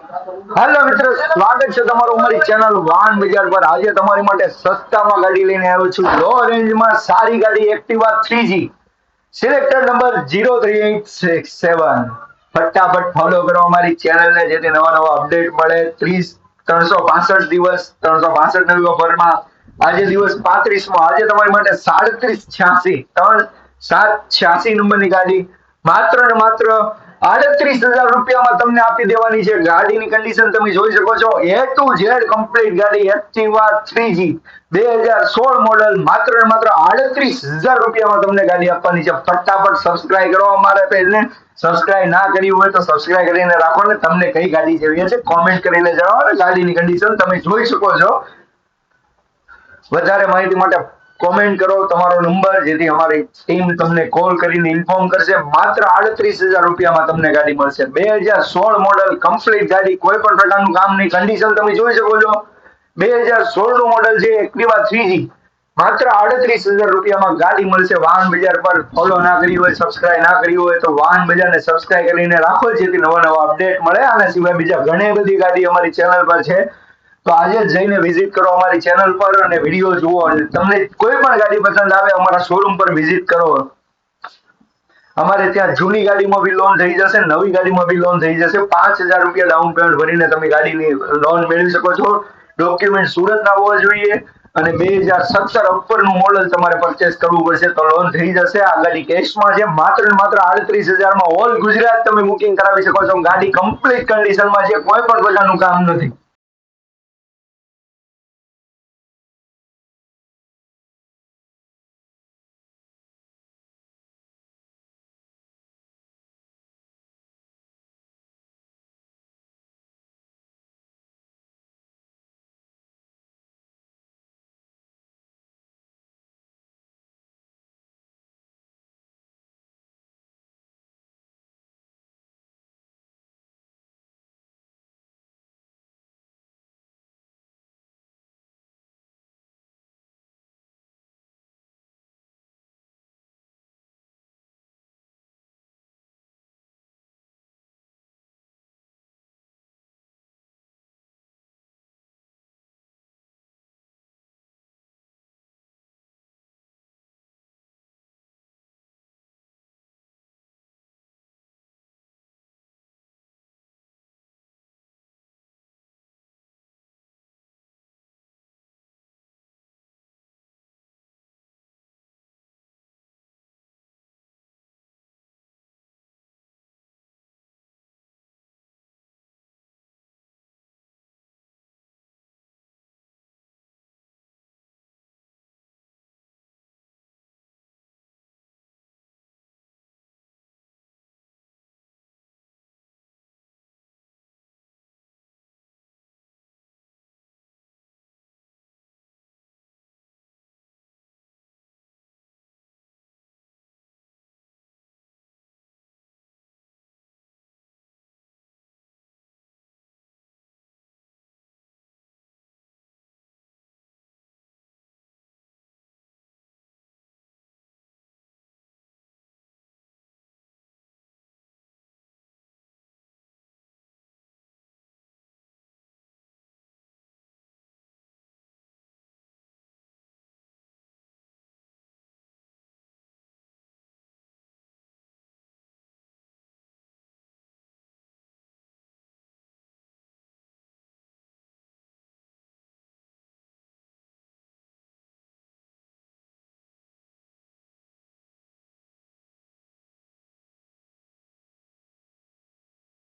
Hello મિત્રો, સ્વાગત છે તમારું અમારી ચેનલ વાહન બજાર પર. આજે તમારી માટે સસ્તામાં ગાડી લઈને આવ્યો છું. લો રેન્જમાં સારી ગાડી, એક્ટિવા થ્રીજી. સિલેક્ટર નંબર 03867 ફટાફટ ફોલો કરો અમારી ચેનલને જેથી નવા નવા અપડેટ મળે. 30 365 દિવસ 365 નવી ઓફરમાં. આજે દિવસ 35 માં આજે તમારી માટે 3786 3 786 નંબરની ગાડી. માત્ર ને માત્ર આડત્રીસ હજાર રૂપિયામાં તમને આપી દેવાની છે. ગાડીની કન્ડિશન તમે જોઈ શકો છો. એ ટુ ઝેડ કમ્પ્લીટ ગાડી એક્ટિવા થ્રીજી. બે હજાર સોળ મોડલ માત્ર ને માત્ર આડત્રીસ હજાર રૂપિયામાં તમને ગાડી આપવાની છે. ફટાફટ સબસ્ક્રાઇબ કરો અમારા પેજને સબસ્ક્રાઇબ ના કરી હોય તો સબસ્ક્રાઇબ કરીને રાખો ને તમને કઈ ગાડી જોઈએ છે કોમેન્ટ કરીને જણાવો ને ગાડીની કન્ડિશન તમે જોઈ શકો છો. વધારે માહિતી માટે કોમેન્ટ કરો, તમારો નંબર જેથી અમારી ટીમ તમને કોલ કરીને ઇન્ફોર્મ કરશે. માત્ર આડત્રીસ હજાર રૂપિયામાં તમને ગાડી મળશે. બે હજાર સોળ મોડલ કમ્પ્લીટ ગાડી કોઈ પણ પ્રકારનું કામ નહીં. કન્ડિશન તમે જોઈ શકો છો. બે હજાર સોળનું મોડલ છે એક્ટિવા થ્રી જી માત્ર આડત્રીસ હજાર રૂપિયામાં ગાડી મળશે. વાહન બજાર પર ફોલો ના કરી હોય સબસ્ક્રાઇબ ના કરી હોય, તો વાહન બજારને સબસ્ક્રાઇબ કરીને રાખો, જેથી નવા નવા અપડેટ મળે. આના સિવાય બીજા ઘણી બધી ગાડી અમારી ચેનલ પર છે. તો આજે જઈને વિઝિટ કરો અમારી ચેનલ પર અને વીડિયો જુઓ. અને તમને કોઈ પણ ગાડી પસંદ આવે, અમારા શોરૂમ પર વિઝિટ કરો. અમારે ત્યાં જૂની ગાડીમાં બી લોન થઈ જશે, નવી ગાડીમાં બી લોન થઈ જશે. પાંચ હજાર રૂપિયા ડાઉન પેમેન્ટ ભરીને તમે ગાડીની લોન મેળવી શકો છો. ડોક્યુમેન્ટ સુરતના હોવા જોઈએ અને બે હજાર સત્તર ઉપરનું મોડલ તમારે પરચેસ કરવું પડશે તો લોન થઈ જશે. આ ગાડી કેશમાં છે. માત્ર ને માત્ર આડત્રીસ હજારમાં ઓલ ગુજરાત તમે બુકિંગ કરાવી શકો છો. ગાડી કમ્પ્લીટ કન્ડિશનમાં છે. કોઈ પણ પ્રકારનું કામ નથી.